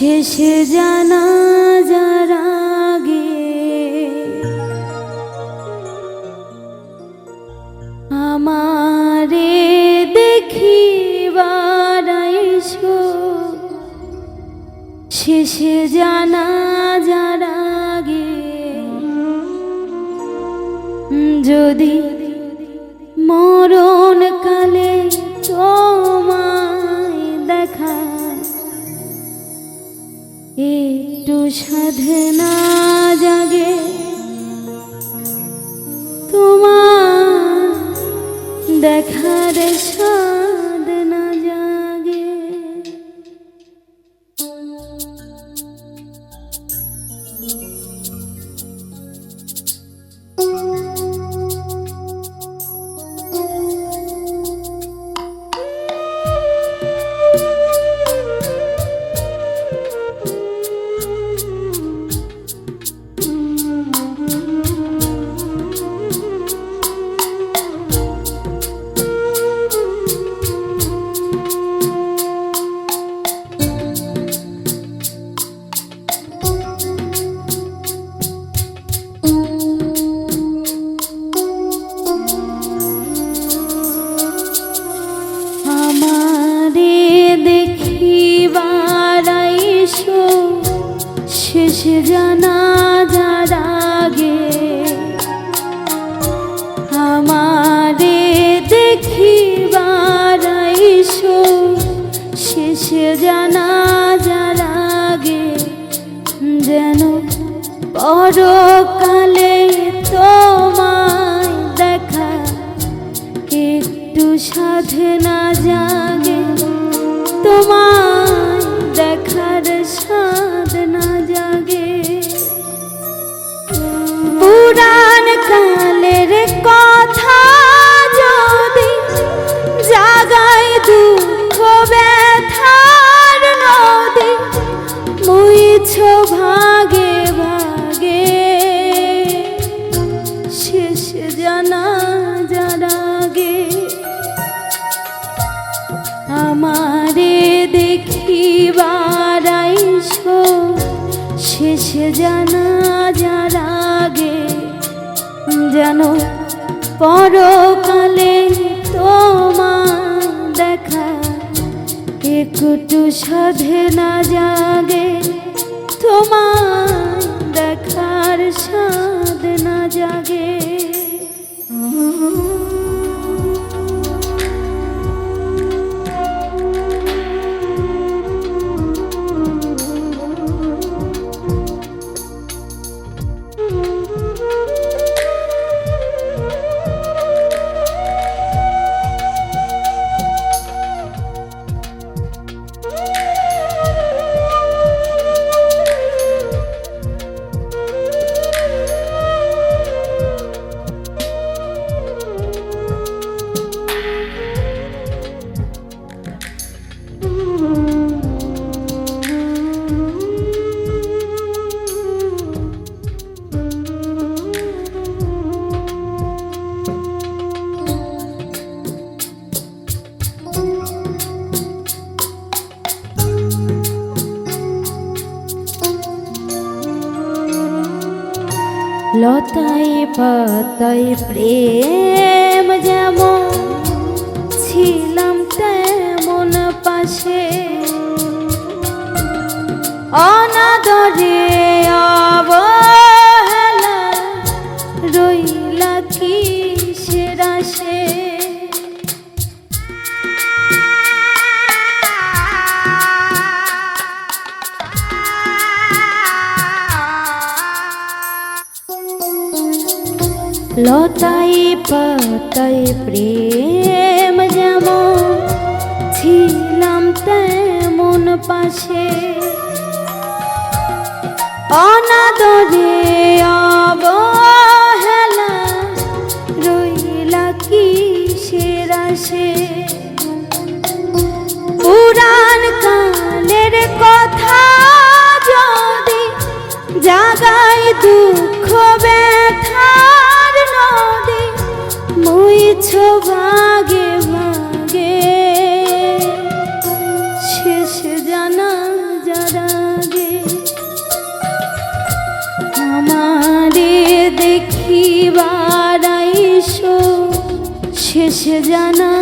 শেষে জানা যারা গে আমারে দেখিবার আইসো। শেষে জানা যারা যদি মরণ সাধনা শেষ জানা যার শেষ জানা যার আগে যেন পরকালে তোমার দেখা, একটু সাধে না জাগে তোমার দেখার সাধ না জাগে। লতায় পাতায় প্রেম যেমন ছিলাম তেমন পাশে। অনাদরে লতাই পাতাই প্রেম যেমন ছিলাম তেমন পাশে। অনাদরে অবহেলা রইলা কি সেরাসে পুরাণ কালের কথা যদি জাগায় দুঃখ ব্যথার নদী গেছো ভাগে ভাগে শেষ জানা যারা গে আমারে দেখিবার শেষ জানা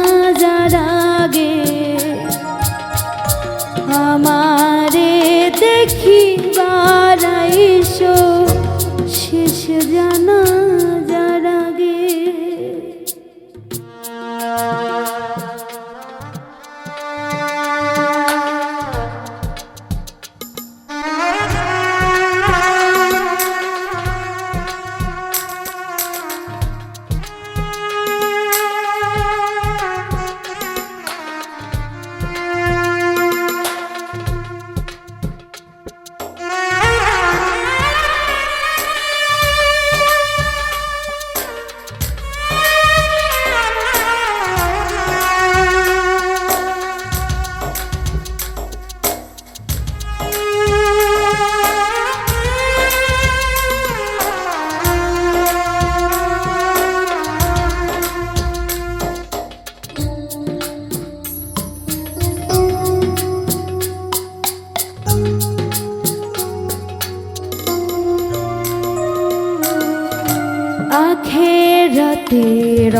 আখেরাতের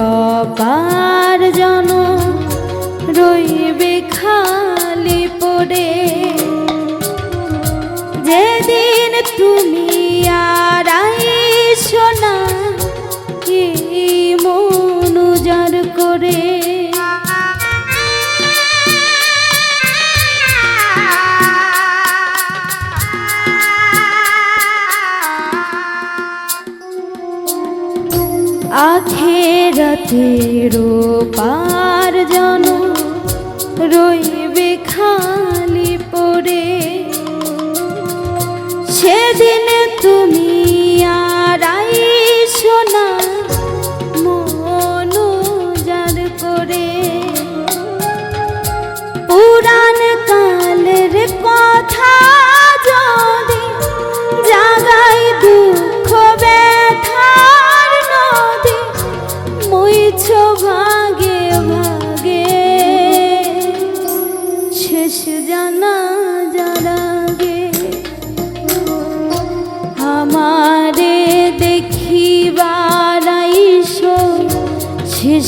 পার জন রইবে খালি পড়ে। যেদিন তুমি আখেরাতের পার জন রইবে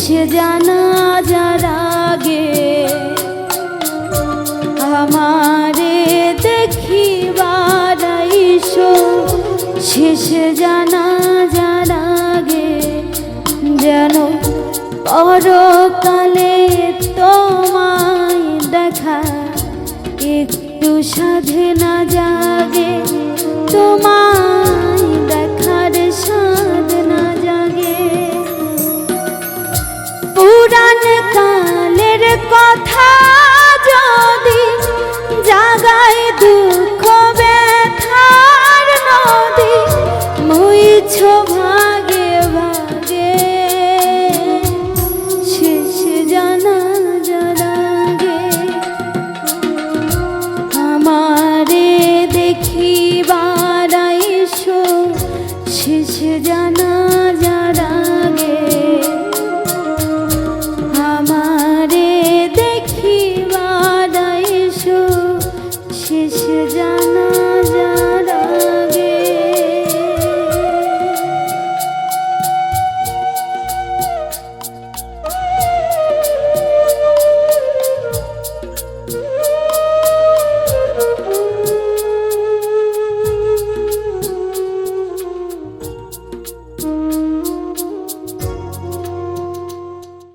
শেষ জানা যারাগে আমারে দেখিবার আইসো, শেষ জানা যারাগে যেন পরকালে তোমায় দেখা একটু সাধে না জাগে তোমার high.